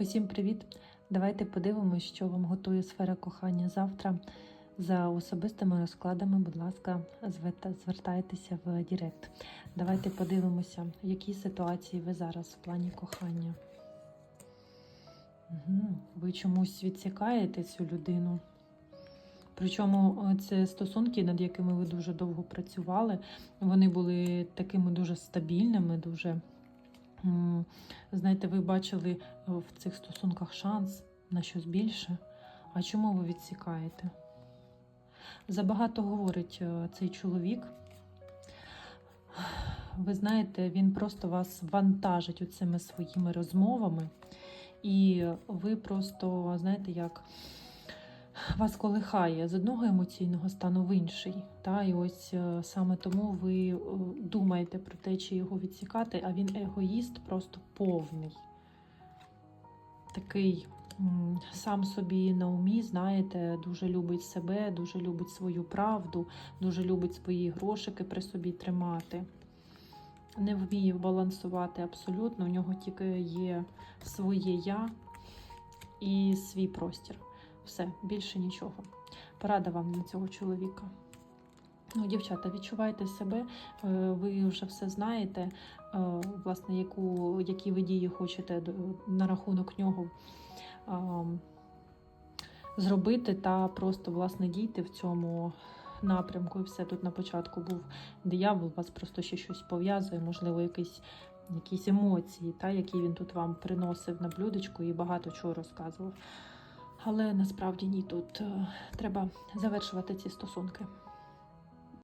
Усім привіт! Давайте подивимось, що вам готує сфера кохання завтра. За особистими розкладами, будь ласка, зверта- звертайтеся в Директ. Давайте подивимося, в якій ситуації ви зараз в плані кохання. Ви чомусь відсікаєте цю людину. Причому е, це стосунки, над якими ви дуже довго працювали. Вони були такими дуже стабільними, дуже. Знаєте, ви бачили е, в цих стосунках шанс на щось більше. А чому ви відсікаєте? Забагато говорить е, цей чоловік. Ви знаєте, він просто вас вантажить оцими своїми розмовами, і ви просто, знаєте, як вас колихає з одного емоційного стану в інший. Та? І ось е, саме тому ви е, думаєте про те, чи його відсікати, а він егоїст просто повний. Такий сам собі на умі, знаєте, дуже любить себе, дуже любить свою правду, дуже любить свої грошики при собі тримати. Не вміє балансувати абсолютно. У нього тільки є своє я і свій простір. Все, більше нічого. Порада вам на цього чоловіка. Ну, дівчата, відчувайте себе, е, ви вже все знаєте, е, власне, яку, які ви дії хочете на рахунок нього зробити, та просто власне дійте в цьому напрямку. І все тут на початку був диявол, вас просто ще щось пов'язує, можливо, якісь, якісь емоції, та, які він тут вам приносив на блюдечку і багато чого розказував. Але насправді ні, тут е, треба завершувати ці стосунки.